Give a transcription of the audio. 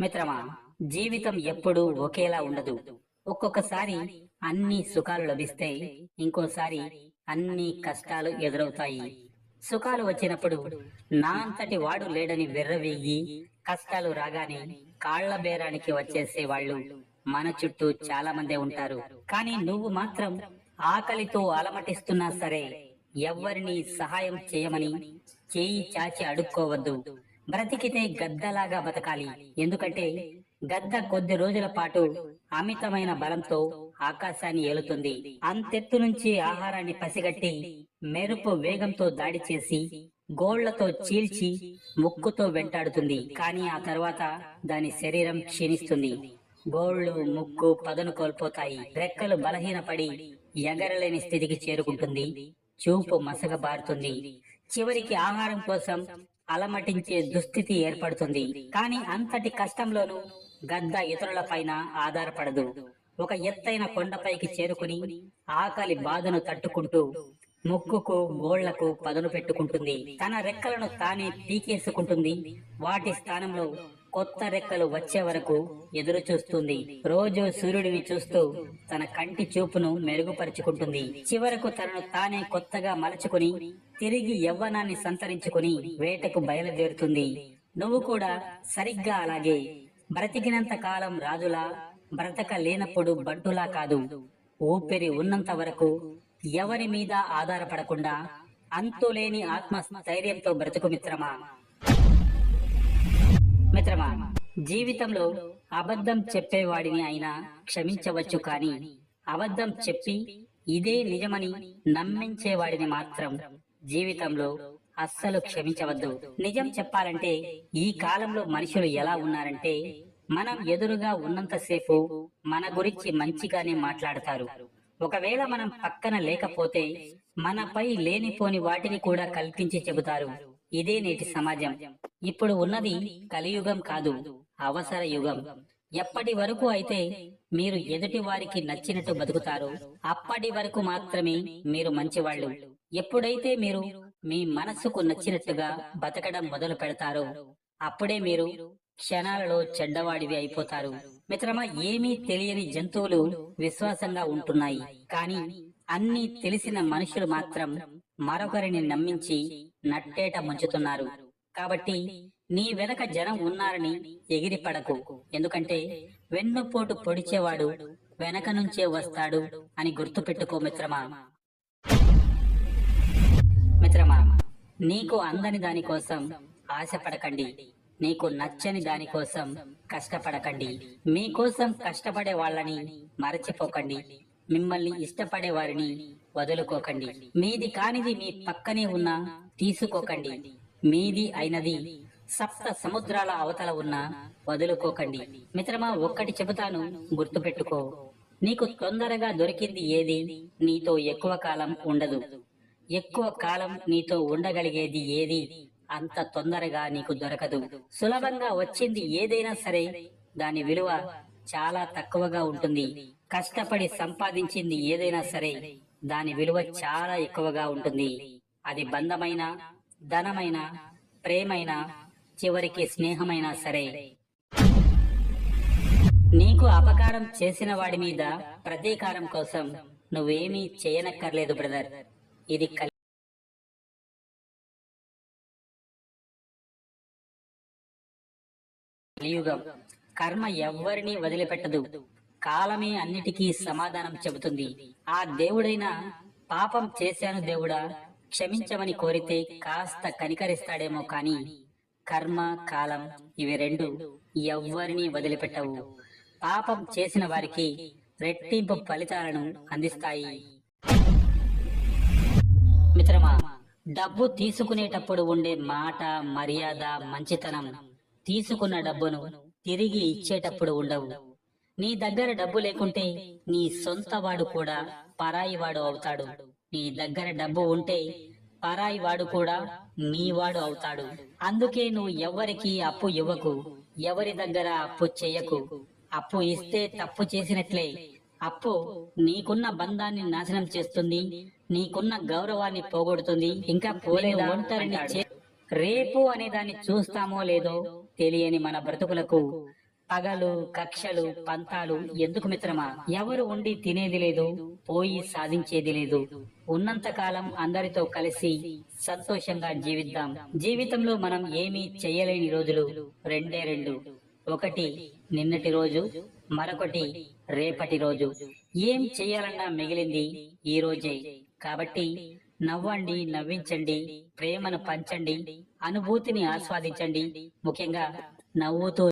మిత్రమా జీవితం ఎప్పుడూ ఒకేలా ఉండదు. ఒక్కొక్కసారి అన్ని సుఖాలు లభిస్తే ఇంకోసారి అన్ని కష్టాలు ఎదురవుతాయి. సుఖాలు వచ్చినప్పుడు నా అంతటి వాడు లేడని వెర్రవేగి కష్టాలు రాగానే కాళ్ళ బేరానికి వచ్చేసే వాళ్ళు మన చుట్టూ చాలా మందే ఉంటారు. కానీ నువ్వు మాత్రం ఆకలితో అలమటిస్తున్నా సరే ఎవ్వరిని సహాయం చేయమని చేయి చాచి అడుక్కోవద్దు. బ్రతికితే గద్దలాగా బతకాలి. ఎందుకంటే గద్ద కొద్ది రోజుల పాటు అమితమైన బలంతో ఆకాశాన్ని ఏలుతుంది. అంతెత్తు నుంచి ఆహారాన్ని పసిగట్టి మెరుపు వేగంతో దాడి చేసి గోళ్ళతో చీల్చి ముక్కుతో వెంటాడుతుంది. కానీ ఆ తర్వాత దాని శరీరం క్షీణిస్తుంది. గోళ్ళు ముక్కు పదను కోల్పోతాయి. రెక్కలు బలహీనపడి ఎగరలేని స్థితికి చేరుకుంటుంది. చూపు మసగబారుతుంది చివరికి ఆహారం కోసం అలమటించే దుస్థితి ఏర్పడుతుంది. కానీ అంతటి కష్టంలోనూ గద్ద ఇతరుల పైన ఆధారపడదు. ఒక ఎత్తైన కొండపైకి చేరుకుని ఆకలి బాధను తట్టుకుంటూ ముక్కుకు గోళ్ళకు పదును పెట్టుకుంటుంది. తన రెక్కలను తానే పీకేసుకుంటుంది. వాటి స్థానంలో కొత్త రెక్కలు వచ్చే వరకు ఎదురు చూస్తుంది. రోజు సూర్యుడిని చూస్తూ తన కంటి చూపును మెరుగుపరుచుకుంటుంది. చివరకు తనను తానే కొత్తగా మలచుకుని తిరిగి యవ్వనాన్ని సంతరించుకుని వేటకు బయలుదేరుతుంది. నువ్వు కూడా సరిగ్గా అలాగే బ్రతికినంత కాలం రాజులా బ్రతక లేనప్పుడు బంటులా కాదు. ఊపిరి ఉన్నంత వరకు ఎవరి మీద ఆధారపడకుండా అంతులేని ఆత్మ స్థైర్యంతో బ్రతుకు మిత్రమా? మిత్రమా జీవితంలో అబద్ధం చెప్పేవాడిని అయినా క్షమించవచ్చు కానీ అబద్ధం చెప్పి ఇదే నిజమని నమ్మించేవాడిని మాత్రం జీవితంలో అస్సలు క్షమించవద్దు. నిజం చెప్పాలంటే ఈ కాలంలో మనుషులు ఎలా ఉన్నారంటే మనం ఎదురుగా ఉన్నంతసేపు మన గురించి మంచిగానే మాట్లాడతారు. ఒకవేళ మనం పక్కన లేకపోతే మనపై లేనిపోని వాటిని కూడా కల్పించి చెబుతారు. ఇదే నేటి సమాజం. ఇప్పుడు ఉన్నది కలియుగం కాదు అవసర యుగం. ఎప్పటి వరకు అయితే మీరు ఎదుటి వారికి నచ్చినట్టు బతుకుతారో అప్పటి వరకు మాత్రమే మీరు మంచివాళ్ళు. ఎప్పుడైతే మీరు మీ మనస్సుకు నచ్చినట్టుగా బతకడం మొదలు పెడతారో అప్పుడే మీరు క్షణాలలో చెడ్డవాడివి అయిపోతారు. మిత్రమా ఏమీ తెలియని జంతువులు విశ్వాసంగా ఉంటున్నాయి. కానీ అన్ని తెలిసిన మనుషులు మాత్రం మరొకరిని నమ్మించి నట్టేట ముంచుతున్నారు. కాబట్టి నీ వెనక జనం ఉన్నారని ఎగిరి పడకు ఎందుకంటే వెన్నుపోటు పొడిచేవాడు వెనక నుంచే వస్తాడు అని గుర్తుపెట్టుకో మిత్రమా. మిత్రమా నీకు అందని దానికోసం ఆశపడకండి. నీకు నచ్చని దానికోసం కష్టపడకండి. మీకోసం కష్టపడే వాళ్ళని మరచిపోకండి. మిమ్మల్ని ఇష్టపడే వారిని వదులుకోకండి. మీది కానిది మీ పక్కనే ఉన్నా తీసుకోకండి. మీది అయినది సప్త సముద్రాల అవతల ఉన్నా వదులుకోకండి. మిత్రమా ఒక్కటి చెబుతాను గుర్తుపెట్టుకో. నీకు తొందరగా దొరికింది ఏది? నీతో ఎక్కువ కాలం ఉండదు. ఎక్కువ కాలం నీతో ఉండగలిగేది ఏది? అంత తొందరగా నీకు దొరకదు. సులభంగా వచ్చింది ఏదైనా సరే దాని విలువ చాలా తక్కువగా ఉంటుంది. కష్టపడి సంపాదించింది ఏదైనా సరే దాని విలువ చాలా ఎక్కువగా ఉంటుంది. అది బంధమైన ధనమైన ప్రేమైన చివరికి స్నేహమైనా సరే. నీకు అపకారం చేసిన వాడి మీద ప్రతీకారం కోసం నువ్వేమీ చేయనక్కర్లేదు బ్రదర్. ఇది కలియుగం. కర్మ ఎవ్వరినీ వదిలిపెట్టదు. కాలమే అన్నిటికీ సమాధానం చెబుతుంది. ఆ దేవుడైనా పాపం చేశాను దేవుడా క్షమించమని కోరితే కాస్త కనికరిస్తాడేమో కాని కర్మ కాలం ఇవి రెండు ఎవ్వరినీ వదిలిపెట్టవు. పాపం చేసిన వారికి రెట్టింపు ఫలితాలను అందిస్తాయి. మిత్రమా డబ్బు తీసుకునేటప్పుడు ఉండే మాట మర్యాద మంచితనం తీసుకున్న డబ్బును తిరిగి ఇచ్చేటప్పుడు ఉండవు. నీ దగ్గర డబ్బు లేకుంటే నీ సొంత వాడు కూడా పరాయి వాడు అవుతాడు. నీ దగ్గర డబ్బు ఉంటే పరాయి వాడు కూడా నీ వాడు అవుతాడు. అందుకే నువ్వు ఎవ్వరికి అప్పు ఇవ్వకు. ఎవరి దగ్గర అప్పు చెయ్యకు అప్పు ఇస్తే తప్పు చేసినట్లే. అప్పు నీకున్న బంధాన్ని నాశనం చేస్తుంది. నీకున్న గౌరవాన్ని పోగొడుతుంది. ఇంకా పోలేదా ఒంటరిని రేపు అనే దాన్ని చూస్తామో లేదో తెలియని మన బ్రతుకులకు పగలు కక్షలు పంతాలు ఎందుకు మిత్రమా? ఎవరు ఉండి తినేది లేదు పోయి సాధించేది లేదు. ఉన్నంత కాలం అందరితో కలిసి సంతోషంగా జీవిద్దాం. జీవితంలో మనం ఏమీ చేయలేని రోజులు రెండే రెండు. ఒకటి నిన్నటి రోజు. మరొకటి రేపటి రోజు. ఏం చేయాలన్నా మిగిలింది ఈ రోజే. కాబట్టి నవ్వండి నవ్వించండి ప్రేమను పంచండి అనుభూతిని ఆస్వాదించండి. ముఖ్యంగా నవ్వుతూ